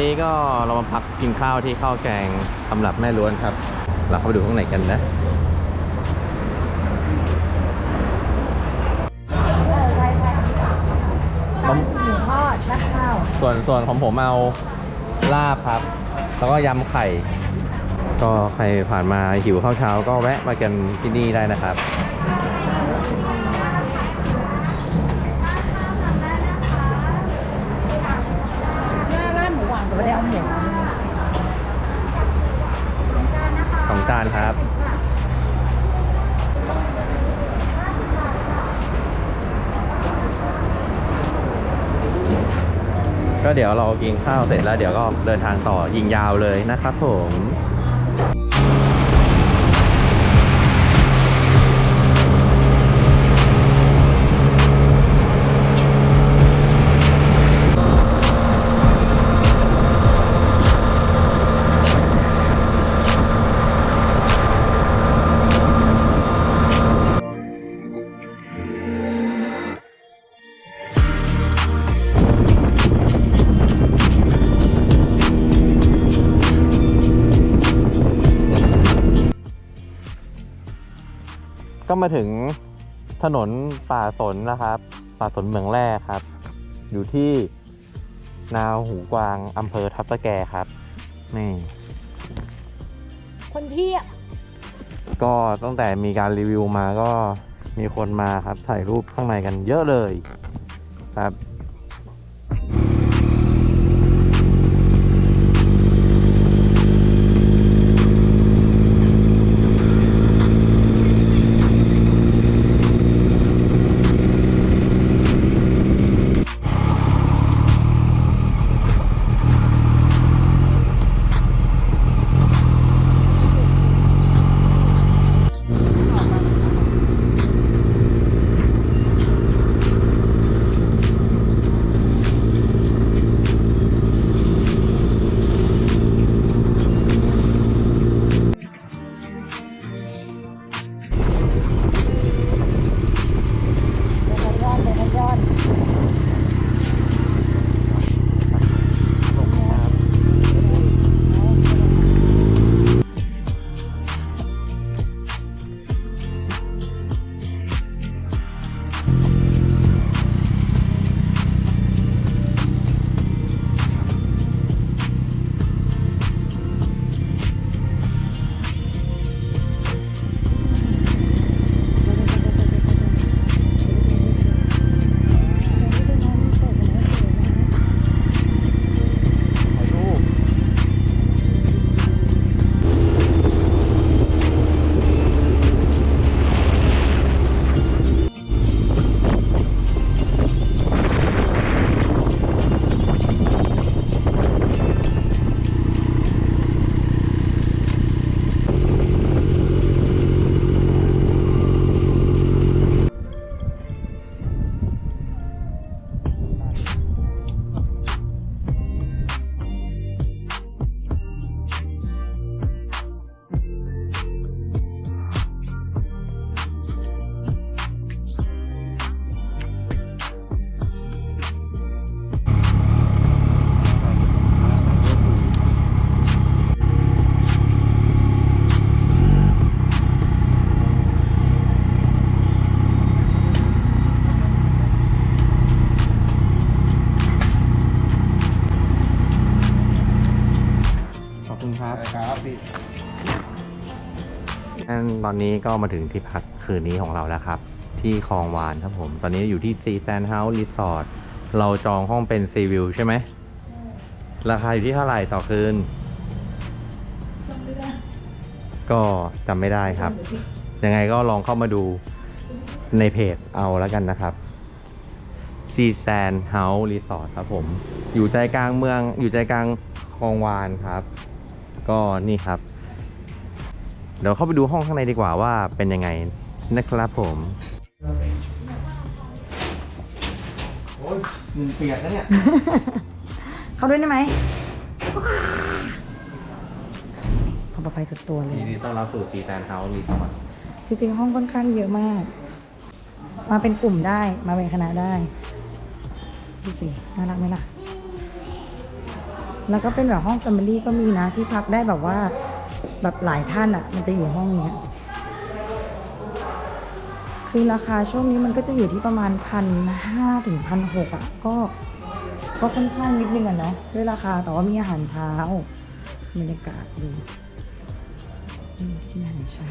นี้ก็เรามาพักกินข้าวที่ข้าวแกงสำหรับแม่ล้วนครับ เราเข้าไปดูข้างในกันนะต้มหมูทอดราดข้าวส่วนส่วนของผมเอาลาบครับ แล้วก็ยำไข่ ก็ใครผ่านมาหิวข้าวเช้าก็แวะมากันที่นี่ได้นะครับ เดี๋ยวเรากินข้าวเสร็จแล้วเดี๋ยวก็เดินทางต่อยิงยาวเลยนะครับผม มาถึงถนนป่าสนนะครับ ป่าสนเมืองแร่ครับ อยู่ที่นาหูกวางอำเภอทับตะแกครับ นี่ คนที่อะก็ตั้งแต่มีการรีวิวมาก็มีคนมาครับถ่ายรูปข้างในกันเยอะเลยครับ อนนี้ก็มาถึงที่พักคืนนี้ของเราแล้วครับ ที่คลองวานครับผม ตอนนี้อยู่ที่ซีแซนเฮาส์รีสอร์ทเราจองห้องเป็นซีวิวใช่ไหม ราคาอยู่ที่เท่าไหร่ต่อคืน ก็จำไม่ได้ครับ ยังไงก็ลองเข้ามาดูในเพจเอาแล้วกันนะครับซีแซนเฮาส์รีสอร์ทครับผม อยู่ใจกลางเมืองอยู่ใจกลางคลองวานครับ ก็นี่ครับ เดี๋ยวเข้าไปดูห้องข้างในดีกว่าว่าเป็นยังไงนะครับผมโอ้ยมึงเปียกแล้วเนี่ย เขาด้วยได้ไหมความปลอดภัยสุดตัวเลย ยินดีต้อนรับสู่ซีแซนเฮาส์รีสอร์ทจริงๆ ห้องค่อนข้างเยอะมาก มาเป็นกลุ่มได้ มาเป็นคณะได้ ดูสิ น่ารักไหมล่ะ แล้วก็เป็นแบบห้องแฟมิลี่ก็มีนะที่พักได้แบบว่า แบบหลายท่านอะ่ะ มันจะอยู่ห้องเนี้ย คือราคาช่วงนี้มันก็จะอยู่ที่ประมาณพันห้าถึงพันหกอะ ก็ ก็ค่อนข้างนิดนึงอะเนาะด้วยราคาแต่ว่ามีอาหารเช้าบรรยากาศดีมีอาหารเช้า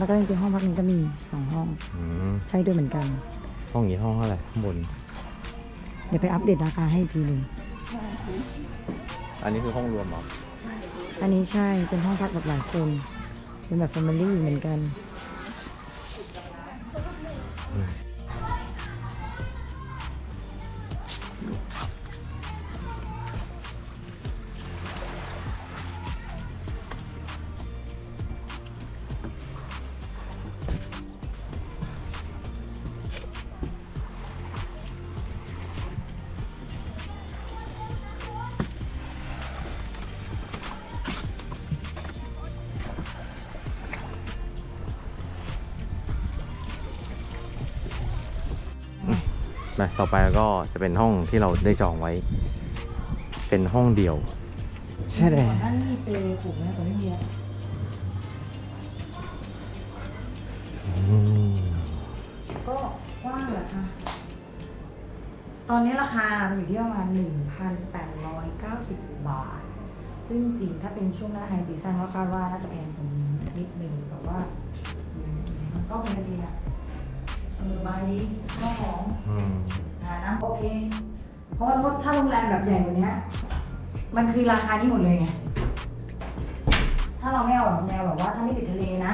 แล้วก็จริงๆห้องพักนี้ก็มีสองห้อง อืมใช่ด้วยเหมือนกัน ห้องนี้ห้องเท่าไหร่ข้างบน เดี๋ยวไปอัปเดตราคาให้อีกทีหนึ่งอันนี้คือห้องรวมเหรออันนี้ใช่เป็นห้องพักแบบหลายคน เป็นแบบแฟมิลี่เหมือนกันนะ ไปก็จะเป็นห้องที่เราได้จองไว้ เป็นห้องเดียวใช่เลยอันนี้มีเปรย์ถูกไหมแต่ไม่มีอะอืมก็กว้างแหละค่ะตอนนี้ราคาอยู่ที่ประมาณ1,890 บาท ซึ่งจริงถ้าเป็นช่วงหน้าไฮซีซั่นก็คาดว่าน่าจะแพงกว่านี้นิดนึงแต่ว่าอืมมันก็เป็นดีอะเอ อบายดีก็ของอืมอ่านะโอเค เพราะว่าถ้าโรงแรมแบบใหญ่กว่านี้มันคือราคานี้หมดเลยไง ถ้าเราไม่เอาแบบแนวแบบว่าถ้าไม่ติดทะเลนะ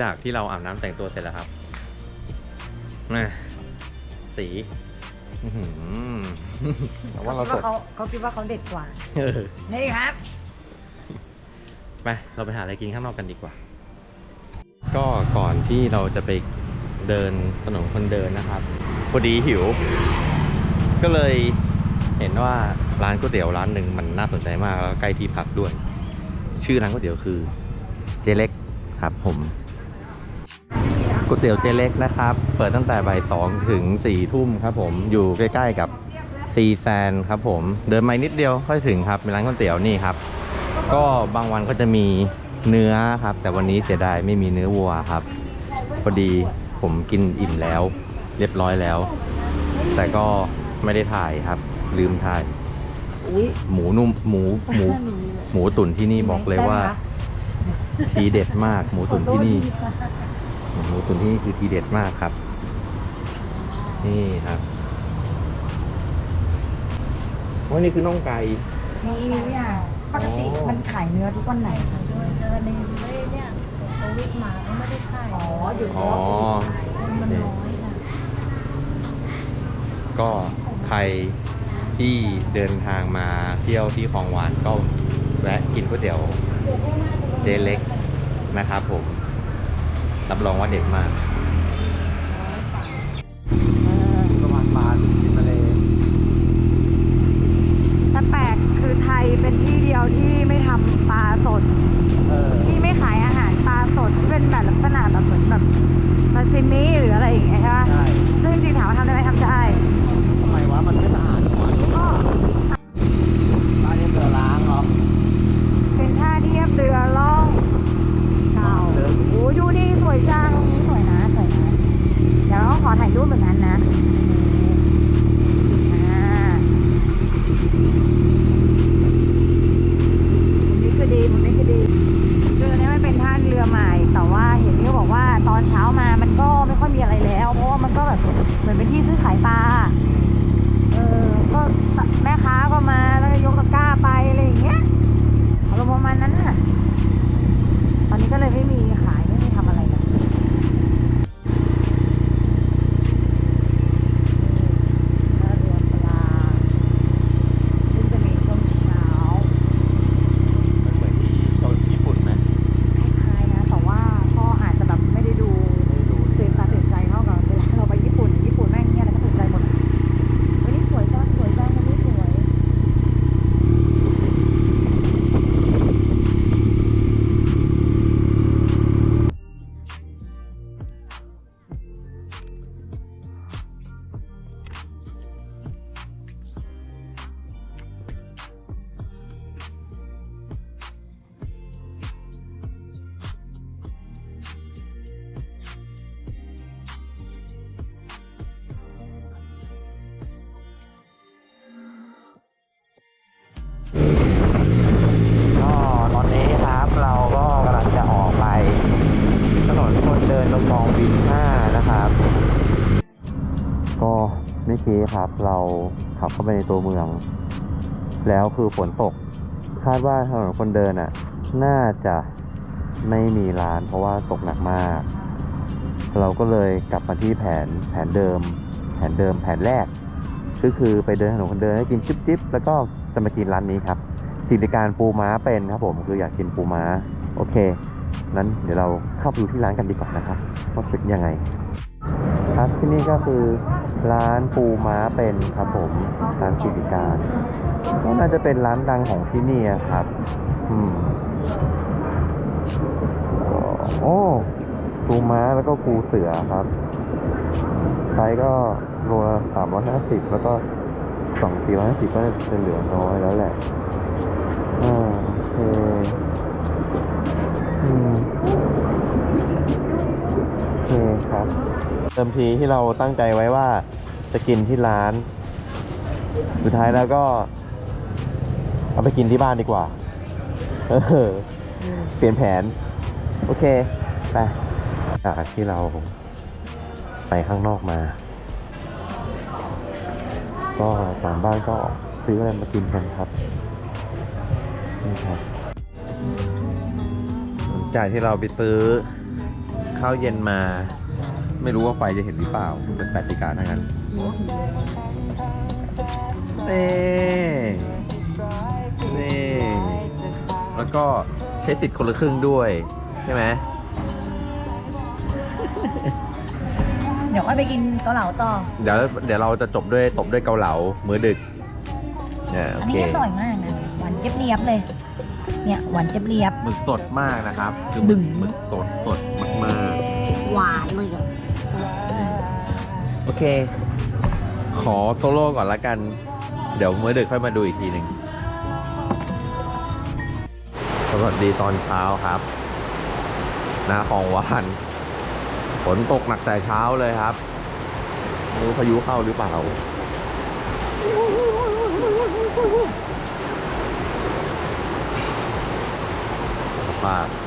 จากที่เราอาบน้ำแต่งตัวเสร็จแล้วครับแม่สีอื้อหือแต่ว่าเราสดเขาเขาคิดว่าเขาเด็ดกว่า เออนี่ครับ ไปเราไปหาอะไรกินข้างนอกกันดีกว่า ก็ก่อนที่เราจะไปเดินถนนคนเดินนะครับพอดีหิว ก็เลยเห็นว่าร้านก๋วยเตี๋ยวร้านหนึ่งมันน่าสนใจมากแล้วก็ใกล้ที่พักด้วย ชื่อร้านก๋วยเตี๋ยวคือ เจเล็กครับผม ก๋วยเตี๋ยวเจเล็กนะครับ เปิดตั้งแต่บ่ายสองถึงสี่ทุ่มครับผมอยู่ใกล้ๆกับซีแซนครับผมเดินมานิดเดียวค่อยถึงครับเป็นร้านก๋วยเตี๋ยวนี่ครับ ก็บางวันก็จะมีเนื้อครับ แต่วันนี้เสียดายไม่มีเนื้อวัวครับพอดีผมกินอิ่มแล้ว เรียบร้อยแล้ว แต่ก็ไม่ได้ถ่ายครับ ลืมถ่ายอุ้ยหมูนุ่มหมูหมู หมูตุ๋นที่นี่บอกเลยว่า ทีเด็ดมากหมูตุ๋นที่นี่ หมูตุ๋นที่นี่คือทีเด็ดมากครับ นี่ครับว่านี่คือน่องไก่มีมีอย่างปกติอ๋อมันขายเนื้อทุกวันไหนคะเจอในเนี่ยโควิดมาก็ไม่ได้ขายอ๋อหยุดอ๋อมันน้อยค่ะก็ใครที่เดินทางมาเที่ยวที่คลองหวานก็แวะกินก๋วยเตี๋ยวเจเล็กนะครับผม รับรองว่าเด็ดมากประมาณบาททะเลแต่แปลกคือไทยเป็นที่เดียวที่ไม่ทำปลาสด เออที่ไม่ขายอาหารปลาสดที่เป็นแบบลักษณะแบบเหมือนแบบซาซิมิหรืออะไรอย่างเงี้ยใช่ปะ ใช่ ขอถ่ายรูปเหมือนกันนะ กี้ครับเราขับเข้าไปในตัวเมือง แล้วคือฝนตก คาดว่าถนนคนเดินอะ น่าจะไม่มีร้านเพราะว่าตกหนักมาก เราก็เลยกลับมาที่แผนแผนเดิม แผนเดิมแผนแรก ก็คือไปเดินถนนคนเดินให้กินจิ๊บๆแล้วก็จะมากินร้านนี้ครับสิริการปูม้าเป็นครับผมคืออยากกินปูม้า โอเค นั้นเดี๋ยวเราเข้าไปดูที่ร้านกันดีกว่านะครับว่าเป็นยังไง ครับที่นี่ก็คือร้านปูม้าเป็นครับผมร้านสิริการก็น่าจะเป็นร้านดังของที่นี่ครับอืมโอ้ปูม้าแล้วก็ปูเสือครับไซส์ก็โลละสามร้อยห้าสิบแล้วก็สองสี่ร้อยห้าสิบก็จะเหลือน้อยแล้วแหละอ่าโอเคอืมโอเคครับ มทีที่เราตั้งใจไว้ว่าจะกินที่ร้าน สุดท้ายแล้วก็ เอาไปกินที่บ้านดีกว่า เออ เปลี่ยนแผน โอเค ไป จากที่เราไปข้างนอกมา ก็ตามบ้านก็ซื้ออะไรมากินกันครับ นี่ครับจากที่เราไปซื้อข้าวเย็นมา ไม่รู้ว่าไฟจะเห็นหรือเปล่าเป็นแปดติกาทั้งนั้นนี่นี่แล้วก็ใช้สิทธิ์คนละครึ่งด้วยใช่ไหมเดี๋ยวค่อยไปกินเกาเหลาต่อ เดี๋ยวเดี๋ยวเราจะจบด้วยตบด้วยเกาเหลามื้อดึกเนี่ยโออันเคนี้อร่อยมากนะหวานเจี๊ยบเรียบเลย เนี่ยหวานเจี๊ยบเรียบ หมึกสดมากนะครับ คือดึงหมึกสดสดมากหวานเลยอะๆโอ เค ขอโซโล่ก่อนละกัน เดี๋ยวเมื้อดึกค่อยมาดูอีกทีหนึ่งสวัสดีตอนเช้าครับ หน้าคลองวานฝนตกหนักแต่เช้าเลยครับรู้พายุเข้าหรือเปล่าสภาพ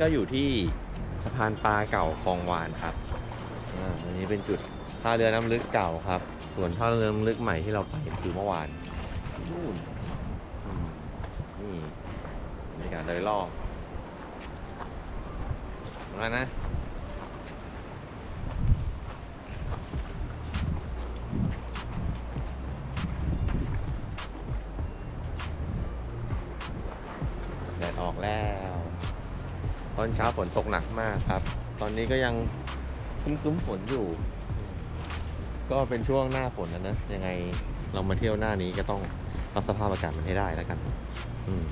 ก็อยู่ที่สะพานปลาเก่าคลองวานครับอ่าอันนี้เป็นจุดท่าเรือน้ำลึกเก่าครับ ส่วนท่าเรือน้ำลึกใหม่ที่เราไปคือเมื่อวานนู่นอืมนี่บรรยากาศโดยรอบมานะ แดดออกแล้ว ตอนเช้าฝนตกหนักมากครับ ตอนนี้ก็ยังคุ้มๆฝนอยู่ ก็เป็นช่วงหน้าฝนนะนะยังไงเรามาเที่ยวหน้านี้ก็ต้องรับสภาพอากาศมันให้ได้แล้วกัน อืม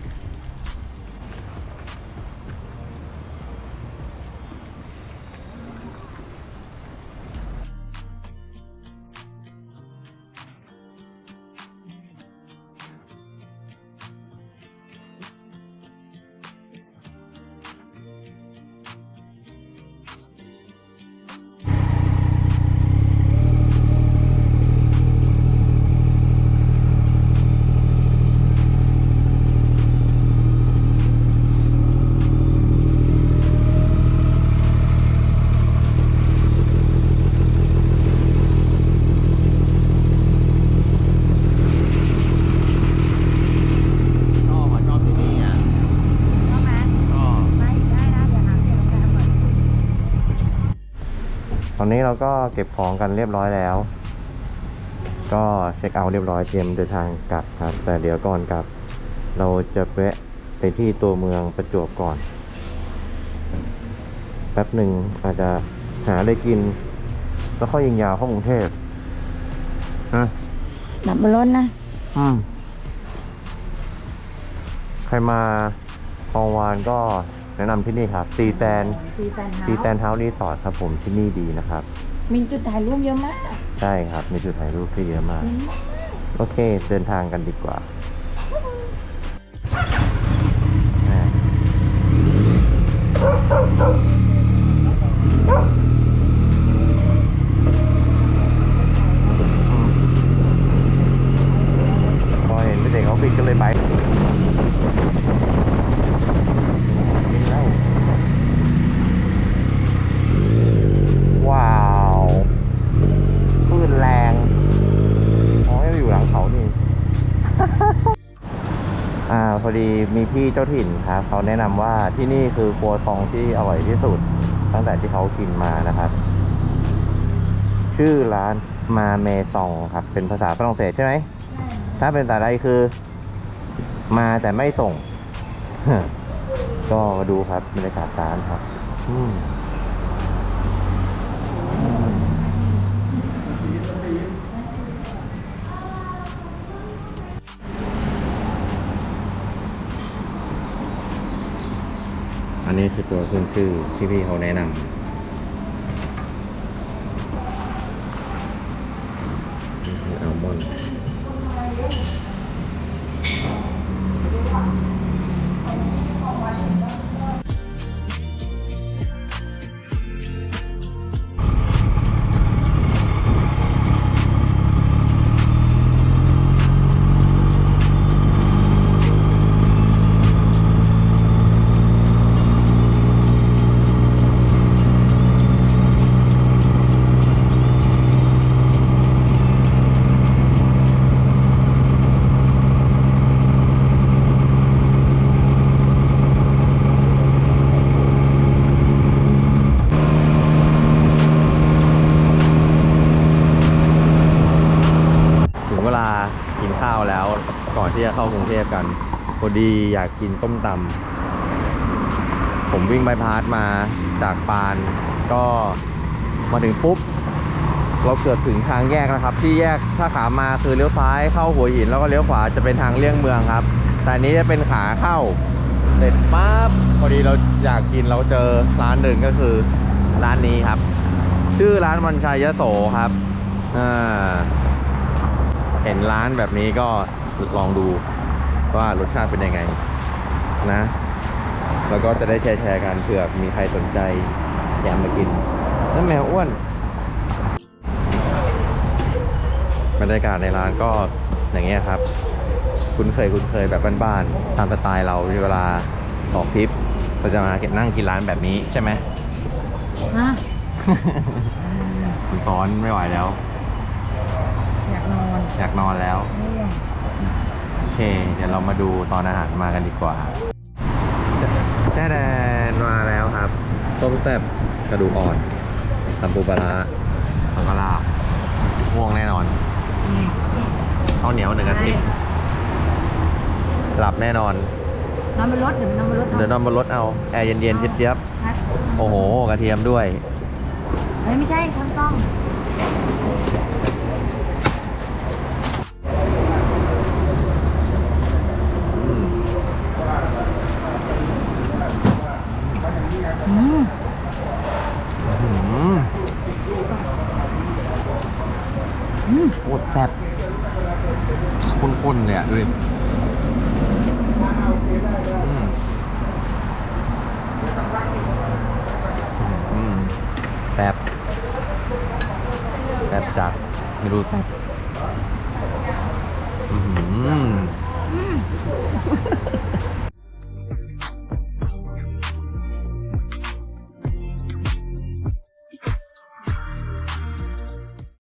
เราก็เก็บของกันเรียบร้อยแล้ว ก็เช็คเอาท์เรียบร้อยเตรียมเดินทางกลับครับ แต่เดี๋ยวก่อนกลับ เราจะแวะไปที่ตัวเมืองประจวบก่อนแป๊บหนึ่งอาจจะหาอะไรกิน แล้วค่อยยิงยาวเข้ากรุงเทพฮะดับบนรถนะ อืม ใครมาคลองวานก็ แนะนำที่นี่ครับซีแตนซีแฟนเฮาซีแตนเฮาส์รีสอร์ทครับผมที่นี่ดีนะครับ มีจุดถ่ายรูปเยอะมากใช่ครับ มีจุดถ่ายรูปที่เยอะมาก โอเค เดินทางกันดีกว่าอ่าพอเห็นเด็กเขาปิดก็เลยไปกินแล้ วว้าวคลื่นแรงอ๋ออยู่หลังเขานี่ อ่าพอดีมีพี่เจ้าถิ่นครับเขาแนะนำว่าที่นี่คือครัวซองที่อร่อยที่สุด ตั้งแต่ที่เขากินมานะครับ ชื่อร้านมาเมซองครับ เป็นภาษาฝรั่งเศสใช่ไหมถ้าเป็นภาษาไทยคือ มาแต่ไม่ส่ง ก็มาดูครับบรรยากาศร้านครับอืมอันนี้คือตัวขึ้นชื่อที่พี่เขาแนะนำ ดีอยากกินต้มตำผมวิ่งบายพาสมาจากปาน ก็มาถึงปุ๊บ เราเกือบถึงทางแยกแล้วครับ ที่แยกถ้าขามาคือเลี้ยวซ้ายเข้าหัวหินแล้วก็เลี้ยวขวาจะเป็นทางเลี่ยงเมืองครับ แต่นนี้จะเป็นขาเข้าเสร็จปั๊บพอดีเราอยากกินเราเจอร้านหนึ่งก็คือร้านนี้ครับ ชื่อร้านวันชัยยโสครับอ่าเห็นร้านแบบนี้ก็ลองดู ว่ารสชาติเป็นยังไงนะ แล้วก็จะได้แชร์แชร์กันเผื่อมีใครสนใจอยากมากินนั่นแมวอ้วนบรรยากาศในร้านก็อย่างเงี้ยครับ คุ้นเคยคุ้นเคยแบบบ้านๆตามสไตล์เราเวลาออกทริปเราจะมานั่งกินร้านแบบนี้ใช่ไหมฮะคุณซ้อนไม่ไหวแล้ว อยากนอน อยากนอนแล้วง่วง โอเค เดี๋ยวเรามาดูตอนอาหารมากันดีกว่าแน่แดนมาแล้วครับ ต้มแซ่บกระดูกอ่อนตำปูปลาร้าแล้วก็ลาบง่วงแน่นอนข้าวเหนียวหนึ่งอาทิตย์หลับแน่นอนนอนบนรถเดี๋ยวนอนบนรถเดี๋ยวนอนบนรถเอาแอร์เย็นๆเจี๊ยบๆโอ้โห กระเทียมด้วยเฮ้ยไม่ใช่ช่างต้อง ข้นเลยอะดูดิแซบแซบจัดไม่รู้แซบ